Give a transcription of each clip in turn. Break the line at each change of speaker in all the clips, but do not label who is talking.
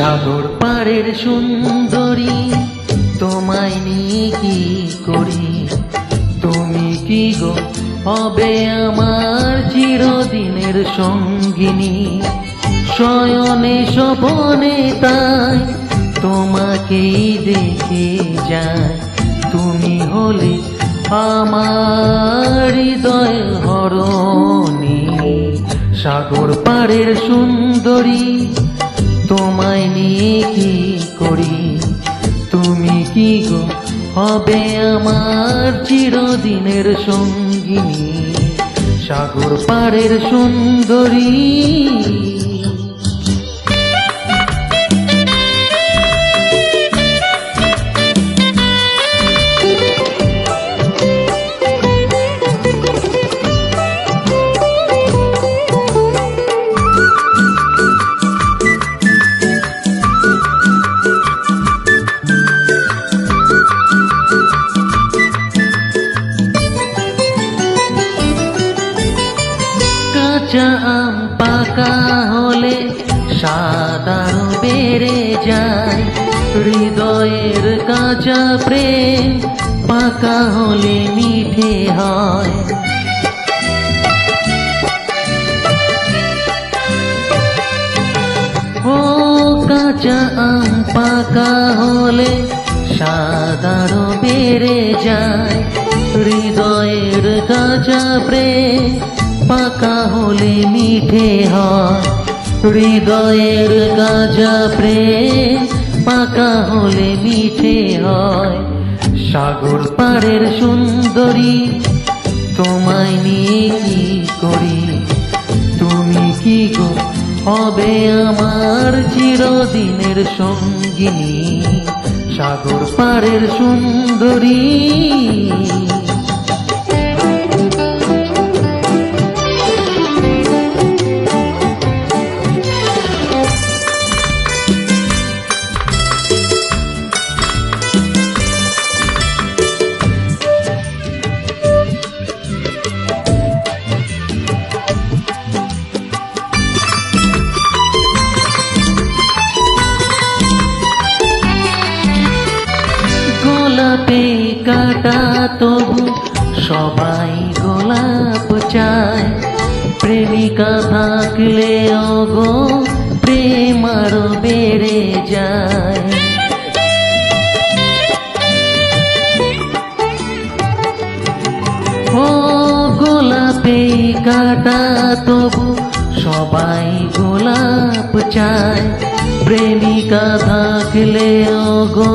সাগর পাড়ের সুন্দরী, তোমায় নিয়ে কি করি? তুমি কি গো? হবে আমার চিরদিনের সঙ্গিনী। শয়নে স্বপনে তাই তোমাকেই দেখে যায় তুমি হলে আমার হৃদয় হরণী। সাগর পাড়ের সুন্দরী তোমায় নিয়ে কি করি? তুমি কি গো? হবে আমার চিরদিনের সঙ্গিনী। সাগর পাড়ের সুন্দরী। কাঁচা আম পাকা হলে সাদার বেড়ে যায়। হৃদয়ের কাঁচা প্রেম পাকা হলে মিঠে হয়। ও কাঁচা আম পাকা হলে সাদার বেড়ে যায়। হৃদয়ের কাঁচা প্রেম পাকা হলে মিঠে হয়। হৃদয়ের গাজা প্রেম পাকা হলে মিঠে হয়। সাগর পাড়ের সুন্দরী, তোমায় নিয়ে কি করি? তুমি কি গো হবে আমার চিরদিনের সঙ্গিনী? সাগর পাড়ের সুন্দরী কাটা তবু সবাই গোলাপ চায়। প্রেমিকা থাকলে অগো প্রেম আরও বেড়ে যায়। ও গোলাপে কাটা তবু সবাই গোলাপ চায়। প্রেমিকা থাকলে গো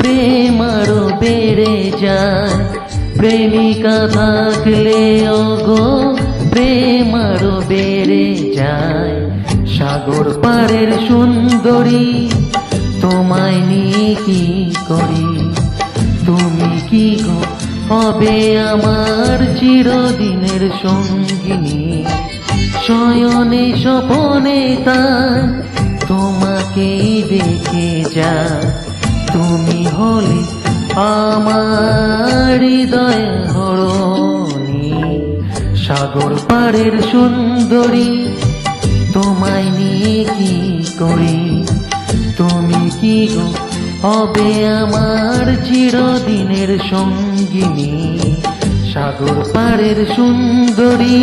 প্রেম আরও বেড়ে যায়। প্রেমিকা থাকলে গো প্রেম আরও বেড়ে যায়। সাগর পাড়ের সুন্দরী, তোমায় নিয়ে কি করি? তুমি কি গো, হবে আমার চিরদিনের সঙ্গিনী। শয়নে স্বপনে তাই তোমাকেই দেখে যা তুমি হলে আমার হৃদয় হরণী সাগর পাড়ের সুন্দরী, তোমায় নিয়ে কি করি? তুমি কি গো, হবে আমার চিরদিনের সঙ্গিনী। সাগর পাড়ের সুন্দরী